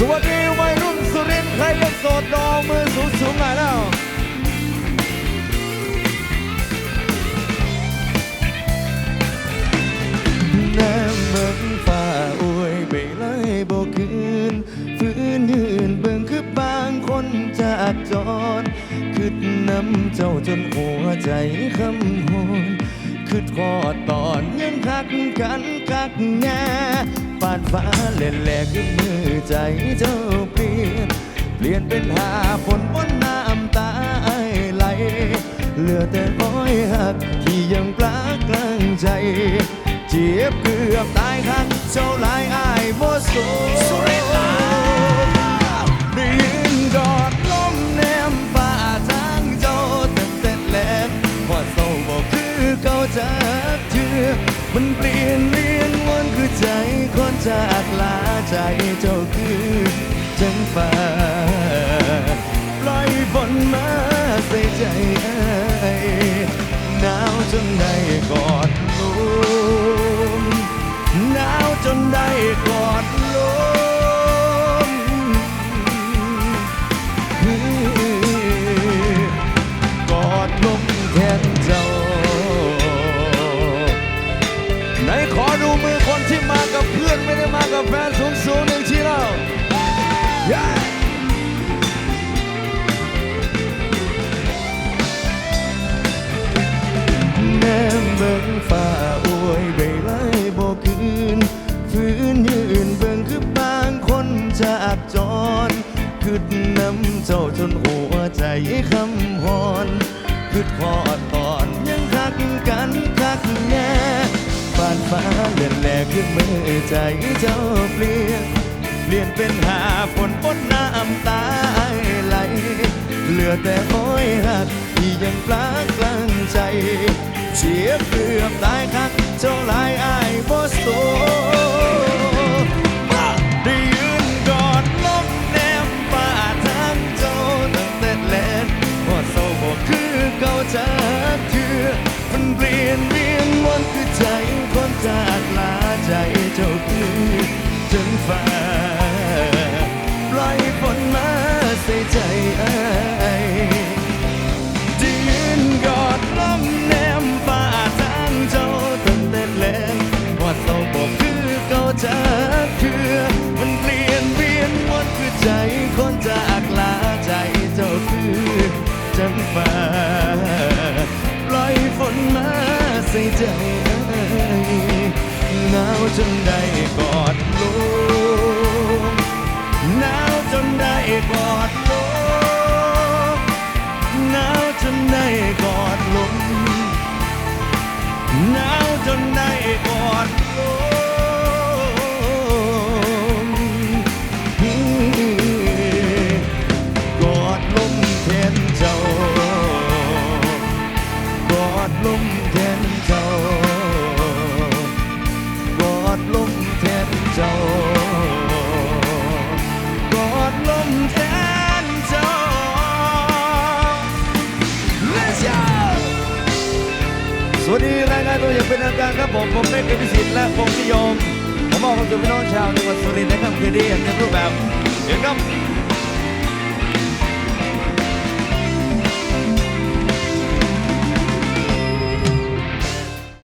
สวัสดีวัยรุ่นสุรินทร์ใครยังโสดดองมือสูงสูงหน่อยแล้วแนมเบิ่งฟ้าอวยไปเลยบ่คืนฟื้นยืนเบิ่งคือบางคนจากจรคืดน้ำเจ้าจนหัวใจคำโหนคืดพอดตอนยังคักกันคักแง่ ปานฟ้าเล่นแหลกคือมือใจเจ้าเปลี่ยน เปลี่ยนเป็นหาฝนบนน้ำตาไหล เหลือแต่อ้อยหักที่ยังปลากลางใจ เจ็บเกือบตายคักเจ้าหลายอายบ่สูสุริลาได้ยืนกอดลมแนมฟ้าทางเจ้าเต็มเต็มแหลมพอเศร้าบ่คือเก่าจากเธอมันเปลี่ยนเรียน ใจคนจากลาใจเจ้าคือจังฟ้าปล่อยฝนมาใส่ใจไอหนาวจนได้กอดลมหนาวจนได้กอดลม วยไปไล่บ่คืนฟื้นยืนเบิ่งคือบางคนจากจรคืดน้ำเจ้าจนหัวใจคำหอนคืดพอตอนยังคักกันคักแน่ปานฟ้าเลือนแหลกขึ้นมือใจเจ้าเปลี่ยนเปลี่ยนเป็นหาฝนปนน้ำตาไหลเหลือแต่อ้อยหักที่ยังปลากลางใจเสียเกือ ใจไอ้ายที่ยืนกอดล้มแนมฟ้าทางเจ้าตั้งแต่แลงว่าเศร้าบอกคือเก่าจากคือมันเปลี่ยนเวียนวนคือใจคนจากลาใจเจ้าคือจังฟ้าปล่อยฝนมาใส่ใจไอ้ายหนาวจนได้กอดลมหนาวจนได้ กอดลมหนาวจนได้กอดลมหนาว ตัวอย่างเป็นทางการครับผมผมเป็นกพิสิทธิ์และผมนิยม ผมบอกกับพี่น้องชาวจังหวัดสุรินทร์ในค่ำคืนนี้อย่างเต็มรูปแบบเดี๋ยวครับ